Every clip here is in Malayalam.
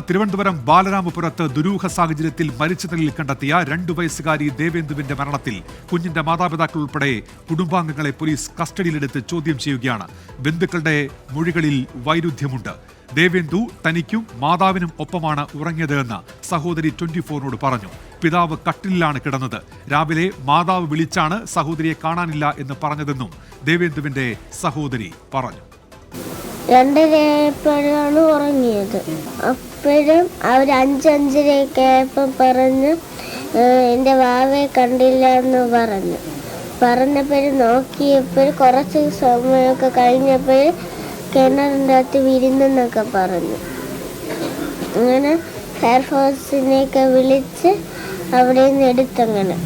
തിരുവനന്തപുരം ബാലരാമപുരത്ത് ദുരൂഹ സാഹചര്യത്തിൽ മരിച്ച നിലയിൽ കണ്ടെത്തിയ രണ്ടു വയസ്സുകാരി ദേവേന്ദുവിന്റെ മരണത്തിൽ കുഞ്ഞിന്റെ മാതാപിതാക്കൾ ഉൾപ്പെടെ കുടുംബാംഗങ്ങളെ പോലീസ് കസ്റ്റഡിയിലെടുത്ത് ചോദ്യം ചെയ്യുകയാണ്. ബന്ധുക്കളുടെ മൊഴികളിൽ വൈരുദ്ധ്യമുണ്ട്. ദേവേന്ദു തനിക്കും മാതാവിനും ഒപ്പമാണ് ഉറങ്ങിയതെന്ന് സഹോദരി ട്വന്റി ഫോറിനോട് പറഞ്ഞു. പിതാവ് കട്ടിലിലാണ് കിടന്നത്. രാവിലെ മാതാവ് വിളിച്ചാണ് സഹോദരിയെ കാണാനില്ല എന്ന് പറഞ്ഞതെന്നും ദേവേന്ദുവിന്റെ സഹോദരി പറഞ്ഞു. രണ്ടരയായപ്പോഴാണ് ഉറങ്ങിയത്. അപ്പോഴും അവർ അഞ്ചഞ്ചരയൊക്കെ ആയപ്പോൾ പറഞ്ഞ് "ഏഹ്, എന്റെ വാവയെ കണ്ടില്ല എന്ന് പറഞ്ഞു. പറഞ്ഞപ്പോൾ നോക്കിയപ്പോൾ കുറച്ച് സമയമൊക്കെ കഴിഞ്ഞപ്പോൾ കിണറിന്റെ അകത്ത് വിരുന്നെന്നൊക്കെ പറഞ്ഞു. അങ്ങനെ ഫയർഫോഴ്സിനെയൊക്കെ വിളിച്ച് അവിടെ നിന്ന് എടുത്തങ്ങനെ.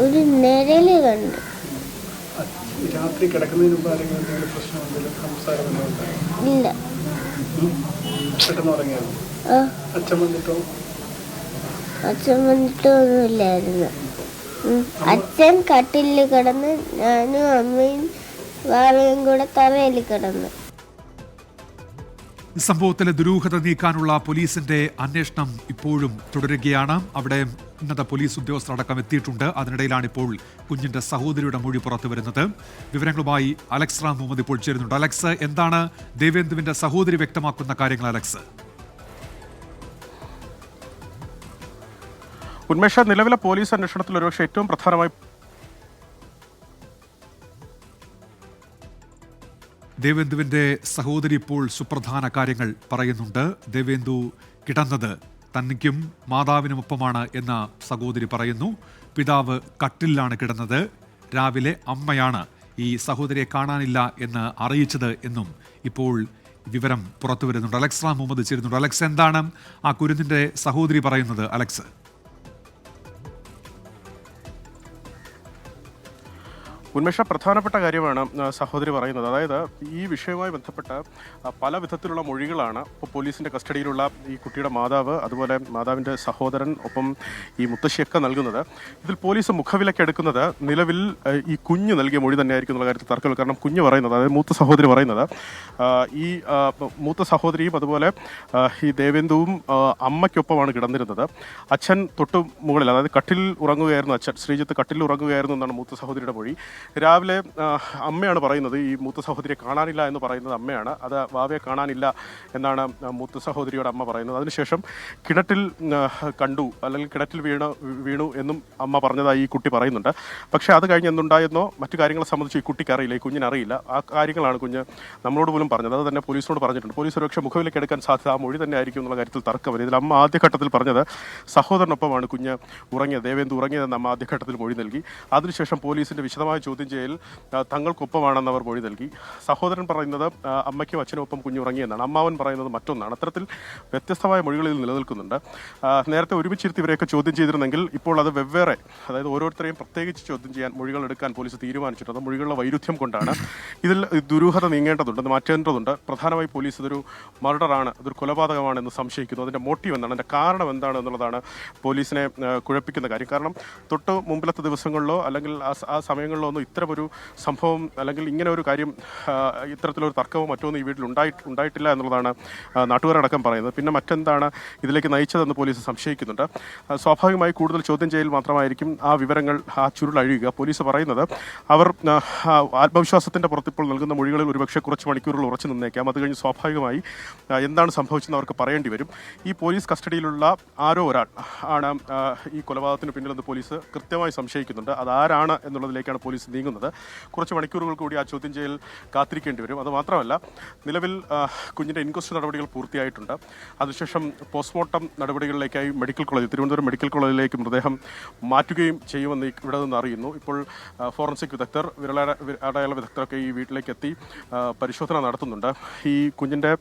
ഒരു നിഴൽ കണ്ടു. രാത്രി കിടക്കുന്നതിന് മുമ്പ് ആരെങ്കിലും എന്തെങ്കിലും പ്രശ്നം എന്തെങ്കിലും സംസാരം ഇല്ല? പെട്ടെന്ന് ഉറങ്ങിയായിരുന്നു അച്ഛൻ വന്നിട്ടോ? അച്ഛൻ വന്നിട്ടൊന്നുമില്ലായിരുന്നു അച്ഛൻ കട്ടിലിൽ കിടന്ന് ഞാനും അമ്മയും വാവയും കൂടെ തറയിൽ കിടന്നു. സംഭവത്തിലെ ദുരൂഹത നീക്കാനുള്ള പോലീസിന്റെ അന്വേഷണം ഇപ്പോഴും തുടരുകയാണ്. അവിടെ ഉന്നത പോലീസ് ഉദ്യോഗസ്ഥർ അടക്കം എത്തിയിട്ടുണ്ട്. അതിനിടയിലാണ് ഇപ്പോൾ കുഞ്ഞിന്റെ സഹോദരിയുടെ മൊഴി പുറത്തു വരുന്നത്. വിവരങ്ങളുമായി അലക്സ് റാം മുഹമ്മദ് ഇപ്പോൾ ചേരുന്നുണ്ട്. അലക്സ് എന്താണ് ദേവേന്ദുവിന്റെ സഹോദരി വ്യക്തമാക്കുന്ന കാര്യങ്ങൾ അലക്സ്? ഉന്മേഷ നിലവിലെ പോലീസ് അന്വേഷണത്തിൽ ഒരുപക്ഷെ ഏറ്റവും പ്രധാനമായി ദേവേന്ദുവിന്റെ സഹോദരി ഇപ്പോൾ സുപ്രധാന കാര്യങ്ങൾ പറയുന്നുണ്ട്. ദേവേന്ദു കിടന്നത് തനിക്കും മാതാവിനുമൊപ്പമാണ് എന്ന സഹോദരി പറയുന്നു. പിതാവ് കട്ടിലാണ് കിടന്നത്. രാവിലെ അമ്മയാണ് ഈ സഹോദരിയെ കാണാനില്ല എന്ന് അറിയിച്ചത് എന്നും ഇപ്പോൾ വിവരം പുറത്തു വരുന്നുണ്ട്. അലക്സ് റാം മുഹമ്മദ് ചേരുന്നുണ്ട് അലക്സ് എന്താണ് ആ കുരുന്നിന്റെ സഹോദരി പറയുന്നത്? അലക്സ്. ഉന്മേഷ പ്രധാനപ്പെട്ട കാര്യമാണ് സഹോദരി പറയുന്നത്. അതായത് ഈ വിഷയവുമായി ബന്ധപ്പെട്ട പല വിധത്തിലുള്ള മൊഴികളാണ് ഇപ്പോൾ പോലീസിന്റെ കസ്റ്റഡിയിലുള്ള ഈ കുട്ടിയുടെ മാതാവ് അതുപോലെ മാതാവിന്റെ സഹോദരൻ ഒപ്പം ഈ മുത്തശ്ശിയൊക്കെ നൽകുന്നത്. ഇതിൽ പോലീസ് മുഖവിലക്കെടുക്കുന്നത് നിലവിൽ ഈ കുഞ്ഞ് നൽകിയ മൊഴി തന്നെയായിരിക്കും എന്നുള്ള കാര്യത്തിൽ തർക്കമില്ല. കാരണം കുഞ്ഞ് പറയുന്നത് അതായത് മൂത്ത സഹോദരി പറയുന്നത് ഈ മൂത്ത സഹോദരിയും അതുപോലെ ഈ ദേവേന്ദുവും അമ്മയ്ക്കൊപ്പമാണ് കിടന്നിരുന്നത്. അച്ഛൻ തൊട്ട് മുകളിൽ അതായത് കട്ടിൽ ഉറങ്ങുകയായിരുന്നു അച്ഛൻ ശ്രീജിത്ത് കട്ടിൽ ഉറങ്ങുകയായിരുന്നു എന്നാണ് മൂത്ത സഹോദരിയുടെ മൊഴി. രാവിലെ അമ്മയാണ് പറയുന്നത് ഈ മൂത്ത സഹോദരിയെ കാണാനില്ല എന്ന് പറയുന്നത് അമ്മയാണ്. അത് വാവയെ കാണാനില്ല എന്നാണ് മൂത്ത സഹോദരിയോട് അമ്മ പറയുന്നത്. അതിനുശേഷം കിണറ്റിൽ കണ്ടു അല്ലെങ്കിൽ കിണറ്റിൽ വീണു വീണു എന്നും അമ്മ പറഞ്ഞതായി ഈ കുട്ടി പറയുന്നുണ്ട്. പക്ഷേ അത് കഴിഞ്ഞ് എന്തുണ്ടായെന്നോ മറ്റു കാര്യങ്ങളെ സംബന്ധിച്ച് ഈ കുട്ടിക്ക് അറിയില്ല ഈ കുഞ്ഞിനറിയില്ല ആ കാര്യങ്ങളാണ് കുഞ്ഞ് നമ്മളോട് പോലും പറഞ്ഞത്. അത് തന്നെ പോലീസിനോട് പറഞ്ഞിട്ടുണ്ട്. പോലീസ് സുരക്ഷ മുഖവിലേക്ക് എടുക്കാൻ സാധ്യത ആ മൊഴി തന്നെ ആയിരിക്കും എന്നുള്ള കാര്യത്തിൽ തർക്കമില്ല. ഇതിൽ അമ്മ ആദ്യഘട്ടത്തിൽ പറഞ്ഞത് സഹോദരനൊപ്പമാണ് കുഞ്ഞ് ഉറങ്ങിയത് ദേവേന്ദു ഉറങ്ങിയതെന്ന് അമ്മ ആദ്യഘട്ടത്തിൽ മൊഴി നൽകി. അതിനുശേഷം പോലീസിന്റെ വിശദമായ ചോദ്യം ചെയ്യൽ തങ്ങൾക്കൊപ്പമാണെന്ന് അവർ മൊഴി നൽകി. സഹോദരൻ പറയുന്നത് അമ്മയ്ക്കും അച്ഛനും ഒപ്പം കുഞ്ഞുറങ്ങിയെന്നാണ്. അമ്മാവൻ പറയുന്നത് മറ്റൊന്നാണ്. അത്തരത്തിൽ വ്യത്യസ്തമായ മൊഴികളിൽ നിലനിൽക്കുന്നുണ്ട്. നേരത്തെ ഒരുമിച്ചിരുത്തി ഇവരെയൊക്കെ ചോദ്യം ചെയ്തിരുന്നെങ്കിൽ ഇപ്പോൾ അത് വെവ്വേറെ അതായത് ഓരോരുത്തരെയും പ്രത്യേകിച്ച് ചോദ്യം ചെയ്യാൻ മൊഴികൾ എടുക്കാൻ പോലീസ് തീരുമാനിച്ചിട്ടുണ്ട്. അത് മൊഴികളുടെ വൈരുദ്ധ്യം കൊണ്ടാണ്. ഇതിൽ ദുരൂഹത നീങ്ങേണ്ടതുണ്ട് മാറ്റേണ്ടതുണ്ട്. പ്രധാനമായി പോലീസ് ഇതൊരു മർഡറാണ് ഇതൊരു കൊലപാതകമാണെന്ന് സംശയിക്കുന്നു. അതിന്റെ മോട്ടീവ് എന്താണ്? അതിന്റെ കാരണം എന്താണ് എന്നുള്ളതാണ് പോലീസിനെ കുഴപ്പിക്കുന്ന കാര്യം. കാരണം തൊട്ട് മുമ്പിലത്തെ ദിവസങ്ങളിലോ അല്ലെങ്കിൽ ആ സമയങ്ങളിലോ ഒന്നും ഇത്തരമൊരു സംഭവം അല്ലെങ്കിൽ ഇങ്ങനെ ഒരു കാര്യം ഇത്തരത്തിലൊരു തർക്കമോ മറ്റൊന്നും ഈ വീട്ടിൽ ഉണ്ടായി ഉണ്ടായിട്ടില്ല എന്നുള്ളതാണ് നാട്ടുകാരടക്കം പറയുന്നത്. പിന്നെ മറ്റെന്താണ് ഇതിലേക്ക് നയിച്ചതെന്ന് പോലീസ് സംശയിക്കുന്നുണ്ട്. സ്വാഭാവികമായി കൂടുതൽ ചോദ്യം ചെയ്യൽ മാത്രമായിരിക്കും ആ വിവരങ്ങൾ ആ ചുരുൾ അഴിയുക. പോലീസ് പറയുന്നത് അവർ ആത്മവിശ്വാസത്തിന്റെ പുറത്തിപ്പോൾ നൽകുന്ന മൊഴികളിൽ ഒരുപക്ഷെ കുറച്ച് മണിക്കൂറുകൾ ഉറച്ചു നിന്നേക്കാം. അത് കഴിഞ്ഞ് സ്വാഭാവികമായി എന്താണ് സംഭവിച്ചതെന്ന് അവർക്ക് പറയേണ്ടി വരും. ഈ പോലീസ് കസ്റ്റഡിയിലുള്ള ആരോ ഒരാൾ ആണ് ഈ കൊലപാതകത്തിന് പിന്നിലെന്ന് പോലീസ് കൃത്യമായി സംശയിക്കുന്നുണ്ട്. അതാരാണ് എന്നുള്ളതിലേക്കാണ് പോലീസ് നീങ്ങുന്നത്. കുറച്ച് മണിക്കൂറുകൾ കൂടി ആ ചോദ്യം ചെയ്യൽ കാത്തിരിക്കേണ്ടി വരും. അതുമാത്രമല്ല നിലവിൽ കുഞ്ഞിന്റെ ഇൻക്വസ്റ്റ് നടപടികൾ പൂർത്തിയായിട്ടുണ്ട്. അതിനുശേഷം പോസ്റ്റ്മോർട്ടം നടപടികളിലേക്കായി മെഡിക്കൽ കോളേജ് തിരുവനന്തപുരം മെഡിക്കൽ കോളേജിലേക്ക് മൃതദേഹം മാറ്റുകയും ചെയ്യുമെന്ന് ഇവിടെ നിന്ന് അറിയുന്നു. ഇപ്പോൾ ഫോറൻസിക് വിദഗ്ധർ വിരള അടയാള വിദഗ്ധരൊക്കെ ഈ വീട്ടിലേക്ക് എത്തി പരിശോധന നടത്തുന്നുണ്ട്. ഈ കുഞ്ഞിന്റെ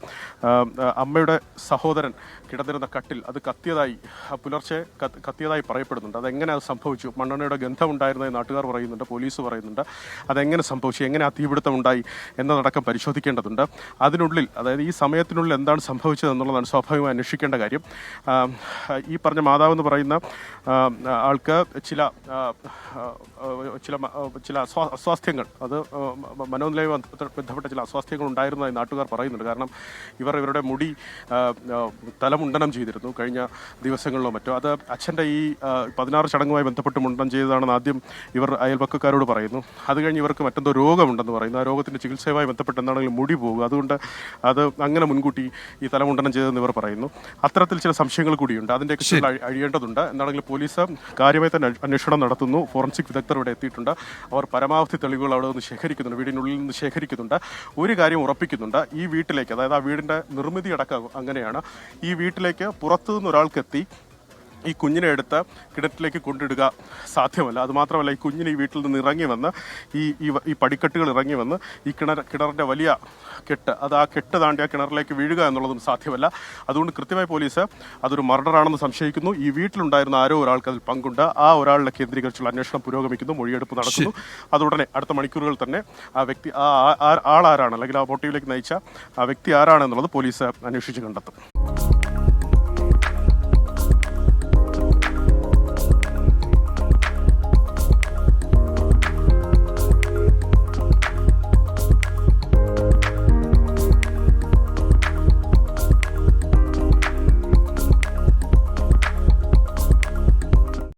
അമ്മയുടെ സഹോദരൻ കിടന്നിരുന്ന കട്ടിൽ അത് കത്തിയതായി പുലർച്ചെ കത്തിയതായി പറയപ്പെടുന്നുണ്ട്. അതെങ്ങനെ അത് സംഭവിച്ചു? മണ്ണെണ്ണയുടെ ഗന്ധം ഉണ്ടായിരുന്നതായി നാട്ടുകാർ പറയുന്നുണ്ട് പോലീസ് പറയുന്നു. പറയുന്നുണ്ട് അതെങ്ങനെ സംഭവിച്ചു? എങ്ങനെ ആ തീപിടുത്തം ഉണ്ടായി എന്നതടക്കം പരിശോധിക്കേണ്ടതുണ്ട്. അതിനുള്ളിൽ അതായത് ഈ സമയത്തിനുള്ളിൽ എന്താണ് സംഭവിച്ചത് എന്നുള്ളതാണ് സ്വാഭാവികമായി അന്വേഷിക്കേണ്ട കാര്യം. ഈ പറഞ്ഞ മാതാവ് എന്ന് പറയുന്ന ആൾക്ക് ചില ചില ചില അസ്വാ അസ്വാസ്ഥ്യങ്ങൾ അത് മനോനിലയുമായി ബന്ധപ്പെട്ട ചില അസ്വാസ്ഥ്യങ്ങൾ ഉണ്ടായിരുന്നതായി നാട്ടുകാർ പറയുന്നുണ്ട്. കാരണം ഇവർ ഇവരുടെ മുടി തലമുണ്ടനം ചെയ്തിരുന്നു കഴിഞ്ഞ ദിവസങ്ങളിലോ മറ്റോ. അത് അച്ഛന്റെ ഈ പതിനാറ് ചടങ്ങുമായി ബന്ധപ്പെട്ട് മുണ്ടനം ചെയ്തതാണെന്ന് ആദ്യം ഇവർ അയൽപക്കക്കാരോട് പറയുന്നു അത് കഴിഞ്ഞ് ഇവർക്ക് മറ്റെന്തോ രോഗമുണ്ടെന്ന് പറയുന്നു. ആ രോഗത്തിന്റെ ചികിത്സയുമായി ബന്ധപ്പെട്ട് എന്താണെങ്കിലും മുടി പോകും. അതുകൊണ്ട് അത് അങ്ങനെ മുൻകൂട്ടി ഈ തലമുണ്ടനം ചെയ്തതെന്ന് ഇവർ പറയുന്നു. അത്തരത്തിൽ ചില സംശയങ്ങൾ കൂടിയുണ്ട്. അതിന്റെയൊക്കെ ചില അഴി- അഴിയേണ്ടതുണ്ട്. എന്താണെങ്കിലും പോലീസ് കാര്യമായി തന്നെ അന്വേഷണം നടത്തുന്നു. ഫോറൻസിക് വിദഗ്ധർ ഇവിടെ എത്തിയിട്ടുണ്ട്. അവർ പരമാവധി തെളിവുകൾ അവിടെ നിന്ന് ശേഖരിക്കുന്നുണ്ട്. വീടിനുള്ളിൽ നിന്ന് ശേഖരിക്കുന്നുണ്ട്. ഒരു കാര്യം ഉറപ്പിക്കുന്നുണ്ട്. ഈ വീട്ടിലേക്ക് അതായത് ആ വീടിന്റെ നിർമ്മിതി അടക്കം അങ്ങനെയാണ്. ഈ വീട്ടിലേക്ക് പുറത്തുനിന്ന് ഒരാൾക്കെത്തി ഈ കുഞ്ഞിനെ എടുത്ത് കിടറ്റിലേക്ക് കൊണ്ടിടുക സാധ്യമല്ല. അതുമാത്രമല്ല ഈ കുഞ്ഞിന് ഈ വീട്ടിൽ നിന്ന് ഇറങ്ങി വന്ന് ഈ ഈ പടിക്കെട്ടുകൾ ഇറങ്ങി വന്ന് ഈ കിണർ കിണറിന്റെ വലിയ കെട്ട് അത് ആ കെട്ട് താണ്ടി ആ കിണറിലേക്ക് വീഴുക എന്നുള്ളതും സാധ്യമല്ല. അതുകൊണ്ട് കൃത്യമായി പോലീസ് അതൊരു മർഡറാണെന്ന് സംശയിക്കുന്നു. ഈ വീട്ടിലുണ്ടായിരുന്ന ആരോ ഒരാൾക്ക് അതിൽ പങ്കുണ്ട്. ആ ഒരാളിനെ കേന്ദ്രീകരിച്ചുള്ള അന്വേഷണം പുരോഗമിക്കുന്നു മൊഴിയെടുപ്പ് നടക്കുന്നു. അതുടനെ അടുത്ത മണിക്കൂറുകൾ തന്നെ ആ വ്യക്തി ആ ആൾ ആരാണ് അല്ലെങ്കിൽ ആ മോട്ടീവിലേക്ക് നയിച്ച ആ വ്യക്തി ആരാണെന്നുള്ളത് പോലീസ് അന്വേഷിച്ച് കണ്ടെത്തും.